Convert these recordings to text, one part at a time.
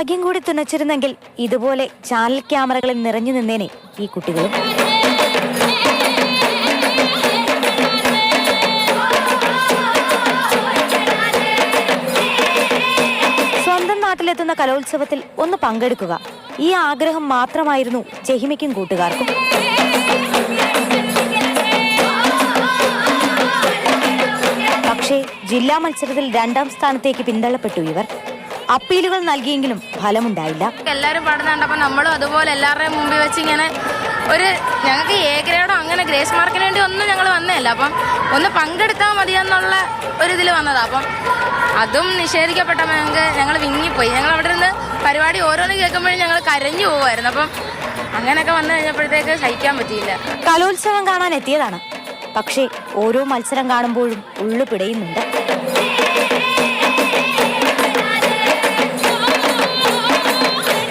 പിന്തുണച്ചിരുന്നെങ്കിൽ ഇതുപോലെ ചാനൽ ക്യാമറകളിൽ നിറഞ്ഞു നിന്നേനെ ഈ കുട്ടികളും. സ്വന്തം നാട്ടിലെത്തുന്ന കലോത്സവത്തിൽ ഒന്ന് പങ്കെടുക്കുക. ഈ ആഗ്രഹം മാത്രമായിരുന്നു ജഹിമയ്ക്കും കൂട്ടുകാർക്കും. പക്ഷേ ജില്ലാ മത്സരത്തിൽ രണ്ടാം സ്ഥാനത്തേക്ക് പിന്തള്ളപ്പെട്ടു ഇവർ. അപ്പീലുകൾ നൽകിയെങ്കിലും ഫലമുണ്ടായില്ല. എല്ലാവരും പാടുന്ന കണ്ടപ്പോൾ നമ്മളും അതുപോലെ എല്ലാവരുടെയും മുമ്പിൽ വെച്ച് ഇങ്ങനെ ഒരു ഞങ്ങൾക്ക് എ ഗ്രേഡോ അങ്ങനെ ഗ്രേസ് മാർക്കിന് വേണ്ടി ഒന്നും ഞങ്ങൾ വന്നതല്ല. അപ്പം ഒന്ന് പങ്കെടുത്താൽ മതിയെന്നുള്ള ഒരു ഇതിൽ വന്നതാ. അപ്പം അതും നിഷേധിക്കപ്പെട്ടപ്പോൾ ഞങ്ങൾക്ക് ഞങ്ങൾ വിങ്ങിപ്പോയി. ഞങ്ങൾ അവിടെ നിന്ന് പരിപാടി ഓരോന്ന് കേൾക്കുമ്പോഴും ഞങ്ങൾ കരഞ്ഞു പോകുമായിരുന്നു അപ്പം അങ്ങനെയൊക്കെ വന്നു കഴിഞ്ഞപ്പോഴത്തേക്ക് സഹിക്കാൻ പറ്റിയില്ല. കലോത്സവം കാണാൻ എത്തിയതാണ്. പക്ഷേ ഓരോ മത്സരം കാണുമ്പോഴും ഉള്ളു പിടയുന്നുണ്ട്.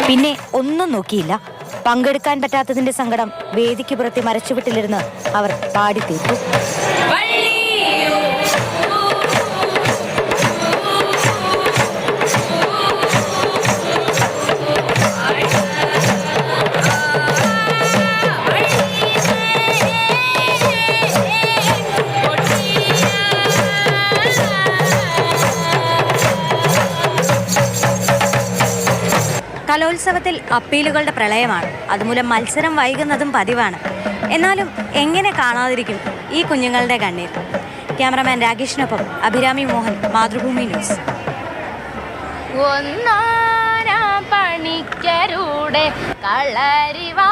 പിന്നെ ഒന്നും നോക്കിയില്ല. പങ്കെടുക്കാൻ പറ്റാത്തതിന്റെ സങ്കടം വേദിക്ക് പുറത്തെ മരച്ചുവിട്ടിലിരുന്ന് അവർ പാടി തീർത്തു. കലോത്സവത്തിൽ അപ്പീലുകളുടെ പ്രളയമാണ്. അതുമൂലം മത്സരം വൈകുന്നതും പതിവാണ്. എന്നാലും എങ്ങനെ കാണാതിരിക്കും ഈ കുഞ്ഞുങ്ങളുടെ കണ്ണീർ? ക്യാമറമാൻ രാകേഷിനൊപ്പം അഭിരാമി മോഹൻ മാതൃഭൂമി ന്യൂസ്. ഒന്നാരാ പണിക്കരുടെ കളരിവാ